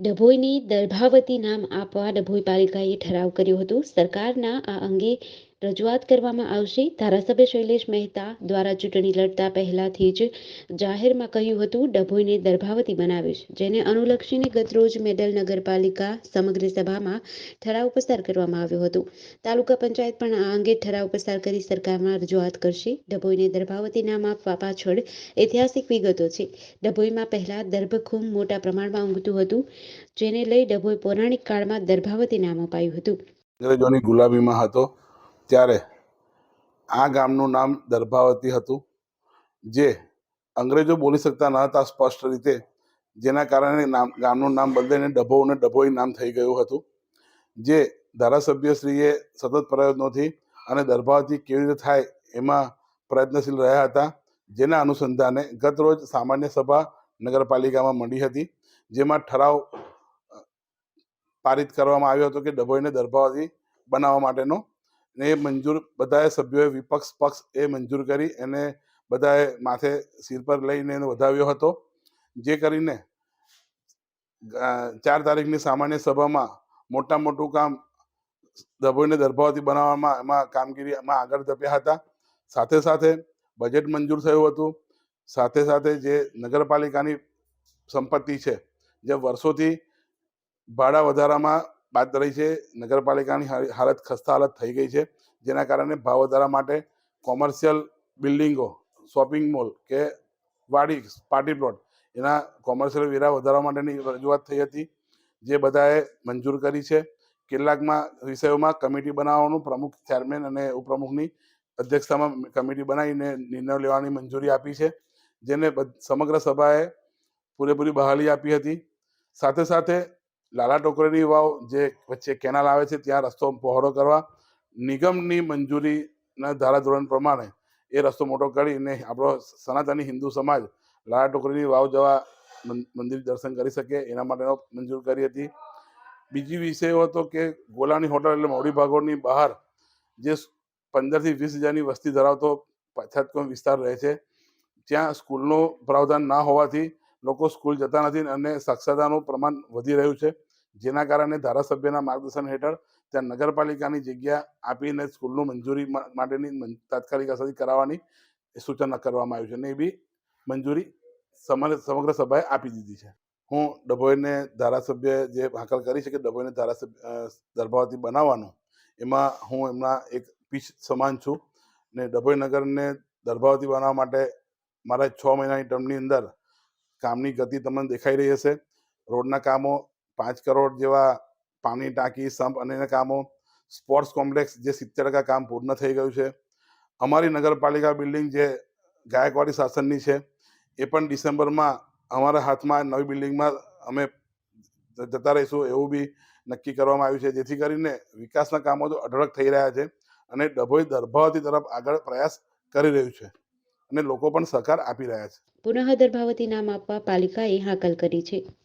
ડભોઈની દર્ભાવતી નામ આપવા ડભોઈ પાલિકાએ ઠરાવ કર્યો હતો. સરકારના આ અંગે રજૂઆત કરવામાં આવશે. ધારાસભ્ય શૈલેષ મહેતા દ્વારા ચૂંટણી લડતા પહેલાથી જ જાહેરમાં કહ્યું હતું, ડભોઈને દર્ભાવતી બનાવીશ, જેને અનુલક્ષીને ગતરોજ મેડલ નગરપાલિકા સમગ્ર સભામાં ઠરાવ પસાર કરવામાં આવ્યો હતો. તાલુકા પંચાયત પણ આ અંગે ઠરાવ પસાર કરી સરકારમાં રજૂઆત કરશે. ડભોઈને દર્ભાવતી નામ આપવા પાછળ ઐતિહાસિક વિગતો છે. ડભોઈમાં પહેલા દર્ભખૂમ મોટા પ્રમાણમાં ઊંઘતું હતું, જેને લઈ ડભોઈ પૌરાણિક કાળમાં દર્ભાવતી નામ અપાયું હતું. અંગ્રેજોની ગુલામીમાં હતો. ત્યારે આ ગામનું નામ દર્ભાવતી હતું, જે અંગ્રેજો બોલી શકતા ન હતા સ્પષ્ટ રીતે, જેના કારણે નામ, ગામનું નામ બદલીને ડભો અને ડભોઈ નામ થઈ ગયું હતું, જે ધારાસભ્યશ્રીએ સતત પ્રયત્નોથી અને દર્ભાવતી કેવી રીતે થાય એમાં પ્રયત્નશીલ રહ્યા હતા, જેના અનુસંધાને ગત રોજ સામાન્ય સભા નગરપાલિકામાં મળી હતી, જેમાં ઠરાવ પારિત કરવામાં આવ્યો હતો કે ડભોઈને દર્ભાવતી બનાવવા માટેનો એ મંજૂર, બધાએ સભ્યોએ વિપક્ષ પક્ષ એ મંજૂર કરી એને બધાએ માથે સિર પર લઈને એને વધાવ્યો હતો. જે કરીને ચાર તારીખની સામાન્ય સભામાં મોટા મોટું કામ દભોઈને દર્ભાવતી બનાવવામાં એમાં કામગીરી એમાં આગળ ધપ્યા હતા. સાથે સાથે બજેટ મંજૂર થયું હતું. સાથે સાથે જે નગરપાલિકાની સંપત્તિ છે, જે વર્ષોથી ભાડા વધારામાં બાદ રહી છે. નગરપાલિકાની હાલ- હાલત ખસ્તા હાલત થઈ ગઈ છે. જેના કારણે ભાવ વધારા માટે કોમર્શિયલ બિલ્ડિંગો, શોપિંગ મોલ કે વાડી, પાર્ટી પ્લોટ એના કોમર્શિયલ વેરા વધારવા માટેની રજૂઆત થઈ હતી. જે બધાએ મંજૂર કરી છે. કેટલાકમાં વિષયોમાં કમિટી બનાવવાનું પ્રમુખ ચેરમેન અને ઉપપ્રમુખની અધ્યક્ષતામાં કમિટી બનાવીને નિર્ણય લેવાની મંજૂરી આપી છે. જેને સમગ્ર સભાએ પૂરેપૂરી બહાલી આપી હતી. સાથે સાથે લાલા ટોકરેની વાવ જે વચ્ચે કેનાલ આવે છે, ત્યાં રસ્તો પહોળો કરવા, નિગમની મંજૂરીના ધારાધોરણ પ્રમાણે એ રસ્તો મોટો કરીને આપણો સનાતની હિન્દુ સમાજ લાલા ટોકરીની વાવ જવા મંદિર દર્શન કરી શકે, એના માટેનો મંજૂર કરી હતી. બીજી વિષય હતો કે ગોલાની હોટલ એટલે મોડી ભાગોળની બહાર જે પંદરથી વીસ હજારની વસ્તી ધરાવતો પછાત વિસ્તાર રહે છે, ત્યાં સ્કૂલનું પ્રાવધાન ના હોવાથી લોકો સ્કૂલ જતા નથી અને સાક્ષરતાનું પ્રમાણ વધી રહ્યું છે. જેના કારણે ધારાસભ્યના માર્ગદર્શન હેઠળ ત્યાં નગરપાલિકાની જગ્યા આપીને સ્કૂલનું મંજૂરી માટેની તાત્કાલિક અસરથી કરાવવાની સૂચના કરવામાં આવ્યું છે અને એ બી મંજૂરી સમગ્ર સભાએ આપી દીધી છે. હું ડભોઈને ધારાસભ્ય જે હાકલ કરી છે કે ડભોઈને ધારાસભ્ય દર્ભાવતી બનાવવાનું, એમાં હું એમના એક પીચ સમાન છું ને ડભોઈ નગરને દરભાવતી બનાવવા માટે મારા છ મહિનાની ટર્મની અંદર કામની ગતિ તમને દેખાઈ રહી હશે. રોડના કામો પાંચ કરોડ જેવા પાણી ટાંકી, સંપ અને કામો સ્પોર્ટ્સ કોમ્પ્લેક્સ જે સિત્તેર ટકા કામ પૂર્ણ થઈ ગયું છે. અમારી નગરપાલિકા બિલ્ડિંગ જે ગાયકવાડી શાસનની છે, એ પણ ડિસેમ્બરમાં અમારા હાથમાં નવી બિલ્ડિંગમાં અમે જતા રહીશું એવું બી નક્કી કરવામાં આવ્યું છે. જેથી કરીને વિકાસના કામો તો અઢળક થઈ રહ્યા છે અને ડભોઈ દર્ભાવતી તરફ આગળ પ્રયાસ કરી રહ્યું છે અને લોકો પણ સહકાર આપી રહ્યા છે. પુનઃ દર્ભાવતી નામ આપવા પાલિકાએ હાકલ કરી છે.